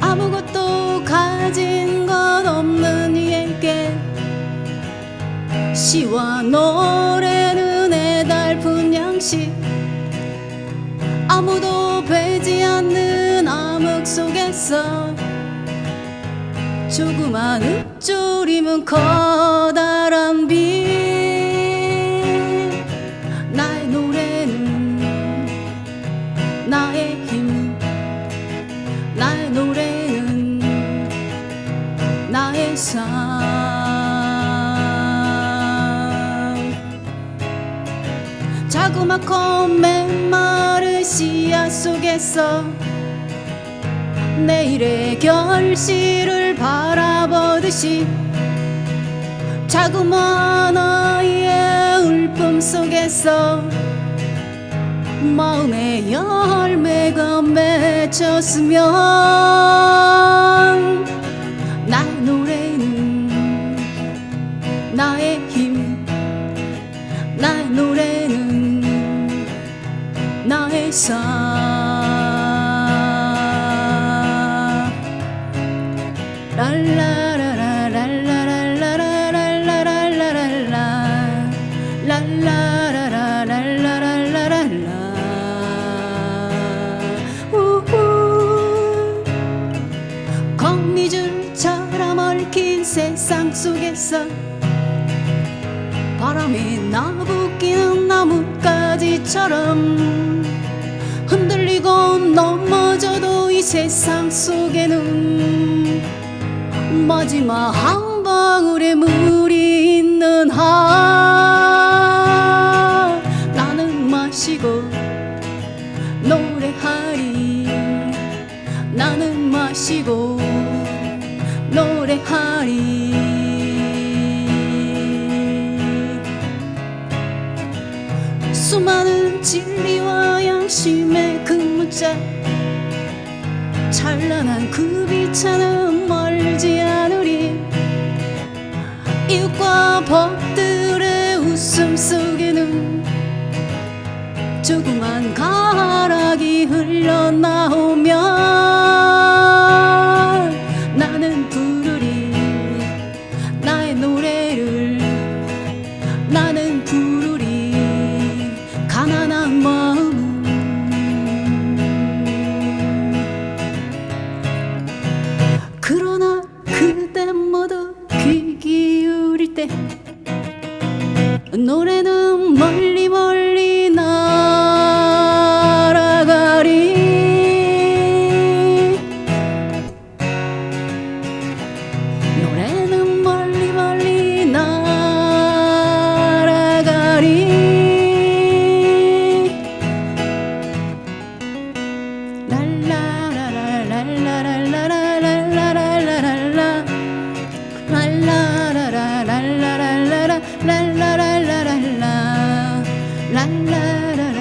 아무것도 가진 것 없는 이에게 시와 노래는 애달픈 양식 아무도 베지 않는 암흑 속에서 조그만 읊조림은 커다란 빛 나의 노래는 나의 힘. 나의 노래는 나의 삶. 자그마코 맨마른 씨앗 속에서 내일의 결실을 바라 보듯이 자그마한 아이의 울품 속에서 마음의 열매가 맺혔으면 나의 노래는 나의 힘 나의 노래는 나의 삶. 랄라 세상 속에서 바람이 나부끼는 나뭇가지처럼 흔들리고 넘어져도 이 세상 속에는 마지막 한 방울의 물이 있는 한 나는 마시고 노래하리. 나는 마시고 노래하리. 수많은 진리와 양심의 그 문자. 찬란한 그 빛차는 멀지 않으리. 이웃과 법들의 웃음 속에는 조그만 가락이 흘러나오 가난한 마음은 그러나 그대 모두 귀 기울일 때 la, la, la.